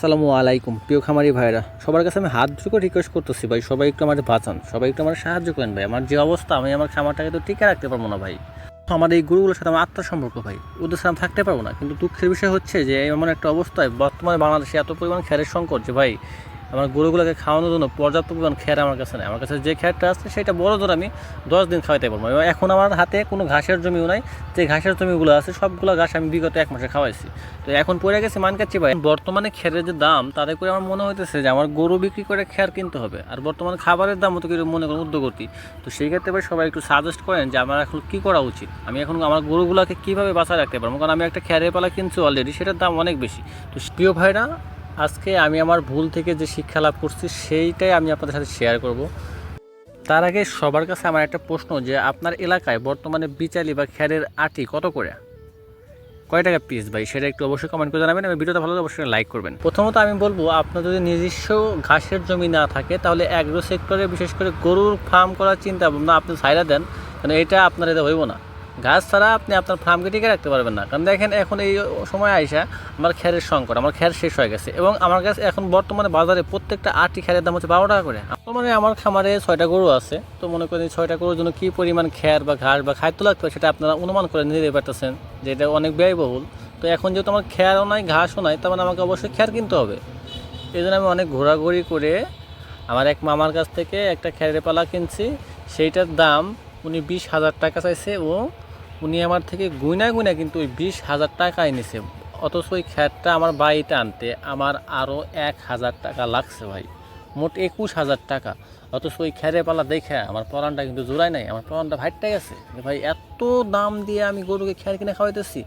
আসসালামু আলাইকুম, প্রিয় খামারি ভাইরা সবার কাছে আমি হাত ধুকে রিকোয়েস্ট করতেছি, ভাই, সবাই একটু আমার বাঁচান, সবাই একটু আমার সাহায্য করেন, ভাই। আমার যে অবস্থা, আমি আমার খামারটাকে তো টিকে রাখতে পারব না, ভাই। আমার এই গরুগুলোর সাথে আমার আত্মার সম্পর্ক, ভাই। ওদের সাথে আমি থাকতে পারব না, কিন্তু দুঃখের বিষয় হচ্ছে যে, এমন একটা অবস্থায় বর্তমানে বাংলাদেশে এত পরিমাণ খ্যারের সংকট যে, ভাই আমার গরুগুলোকে খাওয়ানোর জন্য পর্যাপ্ত পরিমাণ খ্যার আমার কাছে নেই। আমার কাছে যে খ্যারটা আছে সেটা বড় ধরে আমি দশ দিন খাওয়াইতে পারব। এখন আমার হাতে কোনো ঘাসের জমিও নাই। যে ঘাসের জমিগুলো আছে সবগুলো ঘাস আমি বিগত এক মাসে খাওয়াইছি। তো এখন পড়ে গেছে মান কাচ্ছি ভাই। বর্তমানে খ্যারের যে দাম, তাতে করে আমার মনে হইতেছে যে আমার গরু বিক্রি করে খ্যার কিনতে হবে। আর বর্তমানে খাবারের দাম তো কিছু মনে করেন উদ্যোগতি তো সেই ক্ষেত্রে ভাই সবাই একটু সাজেস্ট করেন যে আমার এখন কী করা উচিত? আমি এখন আমার গরুগুলোকে কীভাবে বাঁচায় রাখতে পারব? কারণ আমি একটা খ্যারের পালা কিনছি অলরেডি সেটার দাম অনেক বেশি। তো প্রিয় ভাইরা আজকে আমি আমার ভুল থেকে যে শিক্ষা লাভ করছি, সেইটাই আমি আপনাদের সাথে শেয়ার করব। তার আগে সবার কাছে আমার একটা প্রশ্ন যে, আপনার এলাকায় বর্তমানে বিচালি বা খ্যারের আটি কত করে? কয় টাকা পিস ভাই? সেটা একটু অবশ্যই কমেন্ট করে জানাবেন এবং ভিডিওটা ভালো অবশ্যই লাইক করবেন। প্রথমত আমি বলব, আপনার যদি নিজস্ব ঘাসের জমি না থাকে, তাহলে অ্যাগ্রো সেক্টরে বিশেষ করে গরুর ফার্ম করার চিন্তা ভাবনা আপনি ছাইরা দেন কারণ এটা আপনার এটা হইব না। গাছ ছাড়া আপনি আপনার ফার্মকে টিকে রাখতে পারবেন না। কারণ দেখেন, এখন এই সময় আইসা আমার খ্যারের সংকট, আমার খ্যার শেষ হয়ে গেছে এবং আমার কাছে এখন বর্তমানে বাজারে প্রত্যেকটা আটটি খ্যারের দাম হচ্ছে বারো টাকা করে। মানে আমার খামারে ছয়টা গরু আছে। তো মনে করেন ছয়টা গরুর জন্য কী পরিমাণ খ্যার বা ঘাস বা খাদ্য লাগতে লাগবে সেটা আপনারা অনুমান করে নিতে পারতেছেন যে এটা অনেক ব্যয়বহুল। তো এখন যেহেতু আমার খ্যারও নাই, ঘাসও নাই, তার মানে আমাকে অবশ্যই খ্যার কিনতে হবে। এই জন্য আমি অনেক ঘোরাঘুরি করে আমার এক মামার কাছ থেকে একটা খ্যারের পালা কিনছি। সেইটার দাম উনি বিশ হাজার টাকা চাইছে ও উনি আমার থেকে গুইনা গুইনা কিন্তু ওই বিশ হাজার টাকা এনেছে। অথচ ওই খ্যারটা আমার বাড়িতে আনতে আমার আরও এক হাজার টাকা লাগছে ভাই। মোট একুশ হাজার টাকা। অথচ ওই খ্যারে পালা দেখে আমার পরানটা কিন্তু জোড়ায় নাই, আমার পরানটা ভাইটাই আছে যে ভাই এত দাম দিয়ে আমি গরুকে খ্যার কিনে খাওয়াইতেছি।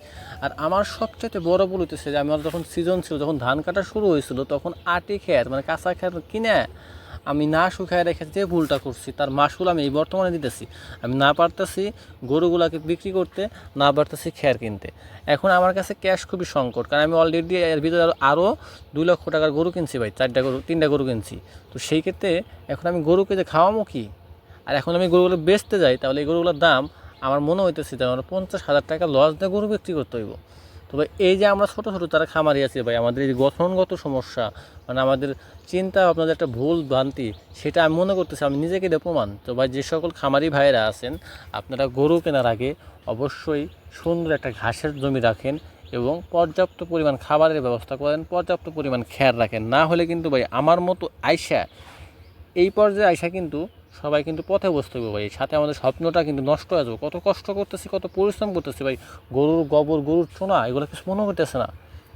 আর আমার সবচেয়ে বড় ভুল হইতেছে যে আমার যখন সিজন ছিল, যখন ধান কাটা শুরু হয়েছিল, তখন আটি খ্যার মানে কাঁচা খ্যার কিনে আমি না শুকায় রেখে যে ভুলটা করছি, তার মাসুল আমি এই বর্তমানে দিতেছি। আমি না পারতেছি গরুগুলাকে বিক্রি করতে, না পারতেছি খ্যার কিনতে। এখন আমার কাছে ক্যাশ খুবই সংকট, কারণ আমি অলরেডি এর ভিতরে আরও দুই লক্ষ টাকার গরু কিনছি ভাই, চারটা গরু, তিনটা গরু কিনছি। তো সেই ক্ষেত্রে এখন আমি গরুকে যে খাওয়ামো কি? আর এখন আমি গরুগুলো বেচতে যাই, তাহলে এই গরুগুলোর দাম আমার মনে হইতেছে যে আমার পঞ্চাশ হাজার টাকা লস দিয়ে গরু বিক্রি করতে হইব। তবে এই যে আমরা ছোটো ছোটো তারা খামারি আছি ভাই, আমাদের এই গঠনগত সমস্যা মানে আমাদের চিন্তা আপনাদের একটা ভুল ভ্রান্তি, সেটা আমি মনে করতেছি, আমি নিজেকে দিয়ে প্রমাণ। তো ভাই, যে সকল খামারি ভাইয়েরা আছেন, আপনারা গরু কেনার আগে অবশ্যই সুন্দর একটা ঘাসের জমি রাখেন এবং পর্যাপ্ত পরিমাণ খাবারের ব্যবস্থা করেন, পর্যাপ্ত পরিমাণ খেয়ার রাখেন। না হলে কিন্তু ভাই, আমার মতো আয়সা এই পর্যায়ে আয়সা কিন্তু সবাই কিন্তু পথে বসতে হবে ভাই। সাথে আমাদের স্বপ্নটা কিন্তু নষ্ট হয়ে যাবে। কত কষ্ট করতেছি, কত পরিশ্রম করতেছি ভাই। গরুর গোবর, গরুর চোনা, এগুলো কিছু মনে করতেছে না।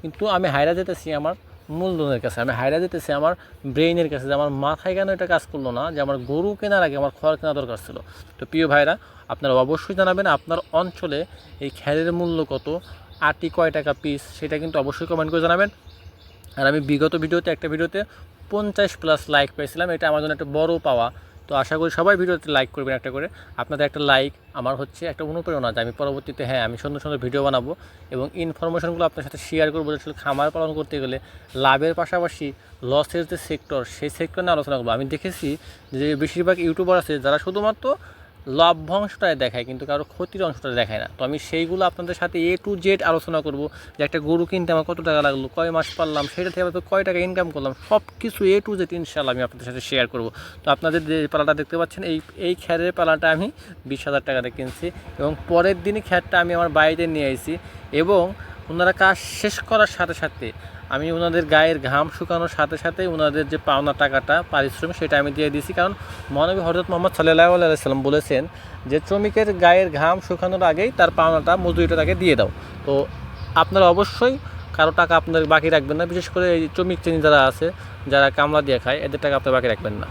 কিন্তু আমি হাইরা যেতেছি আমার মূলধনের কাছে, আমি হাইরা যেতেছি আমার ব্রেইনের কাছে যে আমার মাথায় কেন এটা কাজ করল না? যে আমার গরু কেনার আগে আমার খড় কেনা দরকার ছিল। তো প্রিয় ভাইরা, আপনারা অবশ্যই জানাবেন আপনার অঞ্চলে এই খ্যারের মূল্য কত, আটি কয় টাকা পিস সেটা কিন্তু অবশ্যই কমেন্ট করে জানাবেন। আর আমি বিগত ভিডিওতে, একটা ভিডিওতে পঞ্চাশ প্লাস লাইক পেয়েছিলাম। এটা আমার জন্য একটা বড় পাওয়া। তো আশা করি সবাই ভিডিওতে লাইক করবেন একটা করে। আপনাদের একটা লাইক আমার হচ্ছে একটা অনুপ্রেরণা যে আমি পরবর্তীতে হ্যাঁ আমি সুন্দর সুন্দর ভিডিও বানাবো এবং ইনফরমেশনগুলো আপনার সাথে শেয়ার করব। যে খামার পালন করতে গেলে লাভের পাশাপাশি লসের যে সেক্টর সেই সেক্টর নিয়ে আলোচনা করব। আমি দেখেছি যে বেশিরভাগ ইউটিউবার আছে যারা শুধুমাত্র লাভ্যাংশটাই দেখায়, কিন্তু কারও ক্ষতির অংশটা দেখায় না। তো আমি সেইগুলো আপনাদের সাথে এ টু জেড আলোচনা করব, যে একটা গরু কিনতে আমার কত টাকা লাগল, কয় মাস পারলাম সেটা থেকে কয় টাকা ইনকাম করলাম সব কিছু এ টু জেড ইনশাল্লাহ আমি আপনাদের সাথে শেয়ার করব। তো আপনাদের যে পালাটা দেখতে পাচ্ছেন, এই এই খ্যারের পালাটা আমি বিশ হাজার টাকাতে কিনছি এবং পরের দিনই খ্যারটা আমি আমার বাড়িতে নিয়ে এসেছি এবং ওনারা কাজ শেষ করার সাথে সাথে আমি ওনাদের গায়ের ঘাম শুকানোর সাথে সাথে ওনাদের যে পাওনা টাকাটা, পারিশ্রমিক সেটা আমি দিয়ে দিয়েছি। কারণ মহানবী হজরত মোহাম্মদ সাল্লাহ আলাইসাল্লাম বলেছেন যে, শ্রমিকের গায়ের ঘাম শুকানোর আগেই তার পাওনাটা মজুরিটা তাকে দিয়ে দাও। তো আপনারা অবশ্যই কারও টাকা আপনাদের বাকি রাখবেন না। বিশেষ করে এই শ্রমিক শ্রেণি যারা আছে, যারা কামলা দিয়ে খায়, এদের টাকা আপনারা বাকি রাখবেন না।